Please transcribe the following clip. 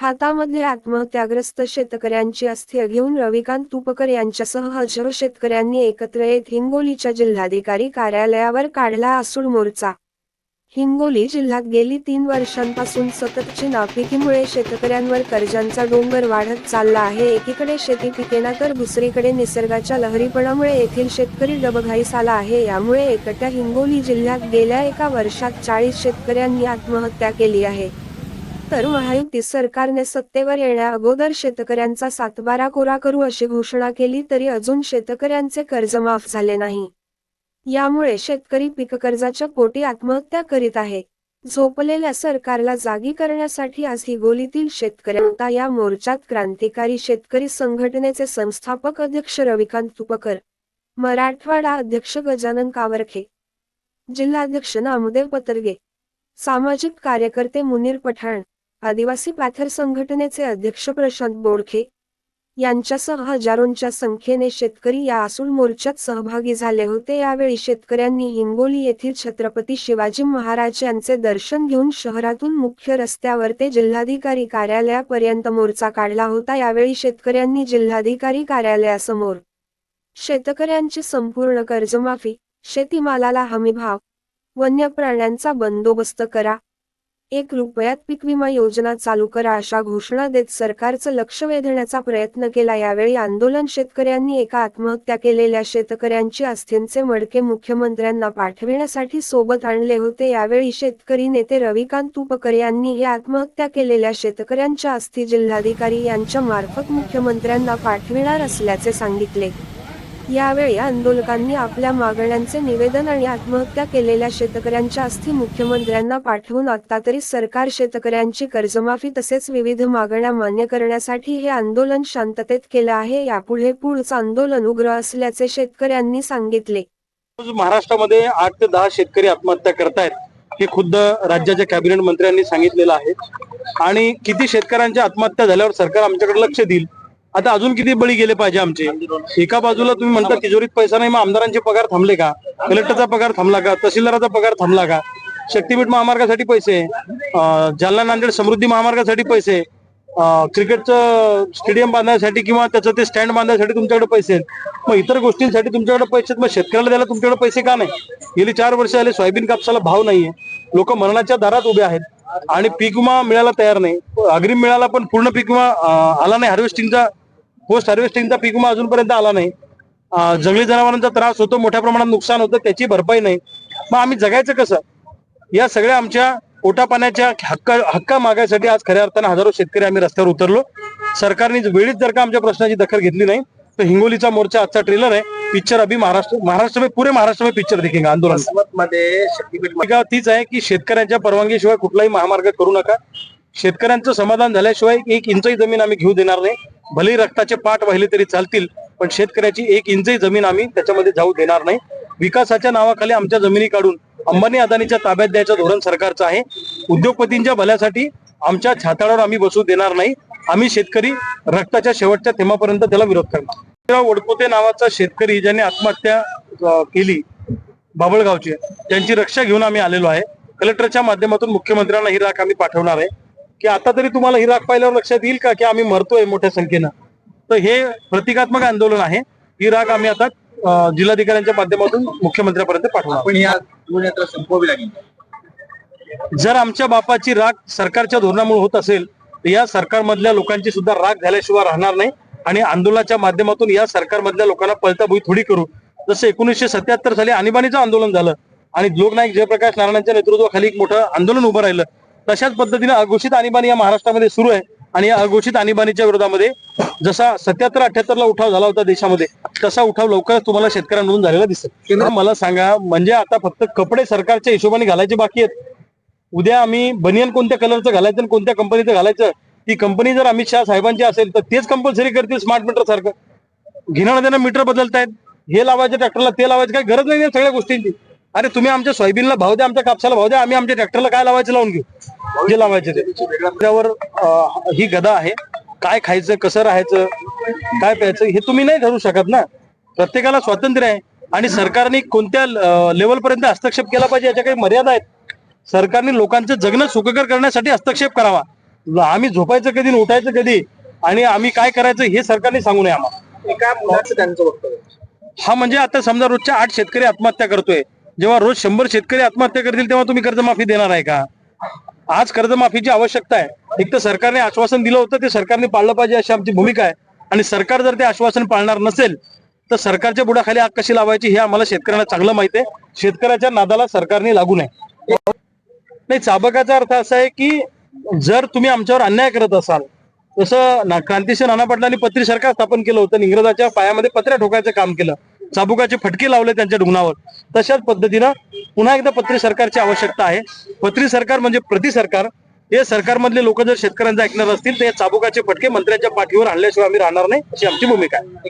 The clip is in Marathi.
हातामध्ये आत्महत्याग्रस्त शेतकऱ्यांची अस्थिर घेऊन रविकांत तुपकर यांच्यासह हजारो शेतकऱ्यांनी एकत्र येत हिंगोलीच्या जिल्हाधिकारी कार्यालयावर काढला असूड मोर्चा. हिंगोली जिल्ह्यात गेली तीन वर्षांपासून सततची नापिकीमुळे शेतकऱ्यांवर कर्जांचा डोंगर वाढत चालला आहे. एकीकडे शेती पिकेना तर दुसरीकडे निसर्गाच्या लहरीपणामुळे येथील शेतकरी डबघाईस आला आहे. यामुळे एकट्या हिंगोली जिल्ह्यात गेल्या एका वर्षात चाळीस शेतकऱ्यांनी आत्महत्या केली आहे. तर महायुती सरकारने सत्तेवर येण्या अगोदर शेतकऱ्यांचा सातबारा कोरा करू अशी घोषणा केली तरी अजून शेतकऱ्यांचे कर्ज माफ झाले नाही. यामुळे शेतकरी पीक कर्जाच्या पोटी आत्महत्या करीत आहे. झोपलेल्या सरकारला जागी करण्यासाठी आज हिगोलीतील शेतकऱ्यांचा या मोर्चात क्रांतिकारी शेतकरी संघटनेचे संस्थापक अध्यक्ष रविकांत तुपकर मराठवाडा अध्यक्ष गजानन कावरखे जिल्हाध्यक्ष नामदेव पतरगे सामाजिक कार्यकर्ते मुनीर पठाण आदिवासी पॅथर संघटनेचे अध्यक्ष प्रशांत बोडखे यांच्यासह हजारोंच्या संख्येने शेतकरी या आसूल मोर्चात सहभागी झाले होते. यावेळी शेतकऱ्यांनी हिंगोली येथील छत्रपती शिवाजी महाराज यांचे दर्शन घेऊन शहरातून मुख्य रस्त्यावर ते जिल्हाधिकारी कार्यालयापर्यंत मोर्चा काढला होता. यावेळी शेतकऱ्यांनी जिल्हाधिकारी कार्यालयासमोर शेतकऱ्यांची संपूर्ण कर्जमाफी शेतीमालाला हमीभाव वन्य प्राण्यांचा बंदोबस्त करा एक रुपयात पीक विमा योजना चालू करा अशा घोषणा देत सरकारचं लक्ष वेधण्याचा प्रयत्न केला. यावेळी आंदोलन शेतकऱ्यांनी एका आत्महत्या केलेल्या शेतकऱ्यांची अस्थींचे मडके मुख्यमंत्र्यांना पाठविण्यासाठी सोबत आणले होते. यावेळी शेतकरी नेते रविकांत तुपकर यांनी हे आत्महत्या केलेल्या शेतकऱ्यांच्या अस्थी जिल्हाधिकारी यांच्या मार्फत मुख्यमंत्र्यांना पाठविणार असल्याचे सांगितले. यावेळी आंदोलकांनी आपल्या मागण्यांचे निवेदन आणि आत्महत्या केलेल्या शेतकऱ्यांच्या अस्थी मुख्यमंत्र्यांना पाठवून आता तरी सरकार शेतकऱ्यांची कर्जमाफी तसेच विविध मागण्या मान्य करण्यासाठी हे आंदोलन शांततेत केलं आहे. यापुढे पुढचं आंदोलन उग्र असल्याचे शेतकऱ्यांनी सांगितले. महाराष्ट्रामध्ये आठ ते दहा शेतकरी आत्महत्या करतायत हे खुद्द राज्याच्या कॅबिनेट मंत्र्यांनी सांगितलेलं आहे. आणि किती शेतकऱ्यांच्या आत्महत्या झाल्यावर सरकार आमच्याकडे लक्ष देईल आता अजून किती बळी गेले पाहिजे आमचे? एका बाजूला तुम्ही म्हणता तिजोरीत पैसा नाही मग आमदारांचे पगार थांबले का? कलेक्टरचा पगार थांबला का? तहसीलदाराचा पगार थांबला का? शक्तीपीठ महामार्गासाठी पैसे जालना नांदेड समृद्धी महामार्गासाठी पैसे क्रिकेटचं स्टेडियम बांधण्यासाठी किंवा त्याचं ते स्टँड बांधण्यासाठी तुमच्याकडे पैसे आहेत. मग इतर गोष्टींसाठी तुमच्याकडे पैसे आहेत मग शेतकऱ्याला द्यायला तुमच्याकडे पैसे का नाही? गेली चार वर्ष आले सोयाबीन कापसाला भाव नाहीये. लोक मरणाच्या दारात उभे आहेत आणि पीक विमा मिळायला तयार नाही. अग्रिम मिळाला पण पूर्ण पीक विमा आला नाही. हार्वेस्टिंगचा पोस्ट हार्वेस्टिंगचा पीक विमा अजूनपर्यंत आला नाही. जंगली जनावरांचा त्रास होतो मोठ्या प्रमाणात नुकसान होतं त्याची भरपाई नाही. मग आम्ही जगायचं कसं? या सगळ्या आमच्या पोटा पाण्याच्या हक्का हक्का मागायसाठी आज खऱ्या अर्थानं हजारो शेतकरी आम्ही रस्त्यावर उतरलो. सरकारने वेळीच जर का आमच्या प्रश्नाची दखल घेतली नाही तर हिंगोलीचा मोर्चा आजचा ट्रेलर आहे. पिक्चर अभि महाराष्ट्र महाराष्ट्र में पूरे महाराष्ट्र में पिक्चर दिखेगा आंदोलन. मध्ये तीच आहे की शेतकऱ्यांच्या परवानगीशिवाय कुठलाही महामार्ग करू नका. शेतकऱ्यांचं समाधान झाल्याशिवाय एक इंचही जमीन आम्ही घेऊ देणार नाही. भलेही रक्ताचे पाठ वाहिले तरी चालतील पण शेतकऱ्याची एक इंचही जमीन आम्ही त्याच्यामध्ये जाऊ देणार नाही. विकासाच्या नावाखाली आमच्या जमिनी काढून अंबानी अदानीच्या ताब्यात द्यायचं धोरण सरकारचं आहे. उद्योगपतींच्या भल्यासाठी आमच्या छाताळावर आम्ही बसू देणार नाही. आम्ही शेतकरी रक्ताच्या शेवटच्या थेंबापर्यंत त्याला विरोध करणार. वडपोते नावाचा शेतकरी ज्याने आत्महत्या केली बाबळगावची त्यांची रक्षा घेऊन आम्ही आलेलो आहे. कलेक्टरच्या माध्यमातून मुख्यमंत्र्यांना ही राख आम्ही पाठवणार आहे. की आता तरी तुम्हाला ही राख पाहिल्यावर लक्षात येईल का की आम्ही मरतोय मोठ्या संख्येनं? तर हे प्रतिकात्मक आंदोलन आहे. ही राख आम्ही आता जिल्हाधिकाऱ्यांच्या माध्यमातून मुख्यमंत्र्यांपर्यंत पाठवणार पण या संपवावी लागेल. जर आमच्या बापाची राख सरकारच्या धोरणामुळे होत असेल तर या सरकारमधल्या लोकांची सुद्धा राख झाल्याशिवाय राहणार नाही. आणि आंदोलनाच्या माध्यमातून या सरकारमधल्या लोकांना पळताभुई थोडी करू. जसं एकोणीसशे सत्याहत्तर साली आणीबाणीचं आंदोलन झालं आणि लोकनायक जयप्रकाश नारायणांच्या नेतृत्वाखाली एक मोठं आंदोलन उभं राहिलं. तशाच पद्धतीने अघोषित आणीबाणी या महाराष्ट्रामध्ये सुरू आहे. आणि या अघोषित आणीबाणीच्या विरोधामध्ये जसा सत्याहत्तर अठ्याहत्तर ला उठाव झाला होता देशामध्ये तसा उठाव लवकरच तुम्हाला शेतकऱ्यांमधून झालेला दिसेल. मला सांगा म्हणजे आता फक्त कपडे सरकारच्या हिशोबाने घालायचे बाकी आहेत. उद्या आम्ही बनियन कोणत्या कलरचं घालायचं आणि कोणत्या कंपनीचं घालायचं? ती कंपनी जर अमित शहा साहेबांची असेल तर तेच कंपल्सरी करतील स्मार्ट मीटर सारखं. घेणं देणं मीटर बदलतायत. हे लावायचं ट्रॅक्टरला ते लावायचं काही गरज नाही सगळ्या गोष्टींची. अरे तुम्ही आमच्या सोयाबीनला भाव द्या आमच्या कापसाला भाव द्या आम्ही आमच्या ट्रॅक्टरला काय लावायचं लावून घेऊ? जे लावायचे ते. त्यावर ही गदा आहे. काय खायचं कसं राहायचं काय प्यायचं हे तुम्ही नाही ठरवू शकत ना. प्रत्येकाला स्वातंत्र्य आहे. आणि सरकारने कोणत्या लेवल पर्यंत हस्तक्षेप केला पाहिजे याच्या काही मर्यादा आहेत. सरकारने लोकांचं जगणं सुखकर करण्यासाठी हस्तक्षेप करावा. आम्ही झोपायचं कधी उठायचं कधी आणि आम्ही काय करायचं हे सरकारने सांगू नये आम्हाला. हा म्हणजे आता समजा रोजच्या आठ शेतकरी आत्महत्या करतोय. जेव्हा रोज शंभर शेतकरी आत्महत्या करतील तेव्हा तुम्ही कर्जमाफी देणार आहे का? आज कर्जमाफीची आवश्यकता आहे. एक तर सरकारने आश्वासन दिलं होतं ते सरकारने पाळलं पाहिजे अशी आमची भूमिका आहे. आणि सरकार जर ते आश्वासन पाळणार नसेल तर सरकारच्या बुडाखाली आग कशी लावायची हे आम्हाला शेतकऱ्यांना चांगलं माहिती आहे. शेतकऱ्याच्या नादाला सरकारने लागू नये. नाही चाबकाचा अर्थ असा आहे की जर तुम्ही आमच्यावर अन्याय करत असाल जसं ना- क्रांतिसिंह नाना पाटलांनी पत्री सरकार स्थापन केलं होतं आणि इंग्रजाच्या पायामध्ये पत्र्या ठोकायचं काम केलं चाबुकाचे फटके लावले त्यांच्या डुगणावर तशाच पद्धतीनं पुन्हा एकदा पत्री सरकारची आवश्यकता आहे. पत्री सरकार म्हणजे प्रति सरकार. हे सरकारमधले लोक जर शेतकऱ्यांचा ऐकणार असतील तर या चाबुकाचे फटके मंत्र्यांच्या पाठीवर आणल्याशिवाय आम्ही राहणार नाही. अशी आमची भूमिका आहे.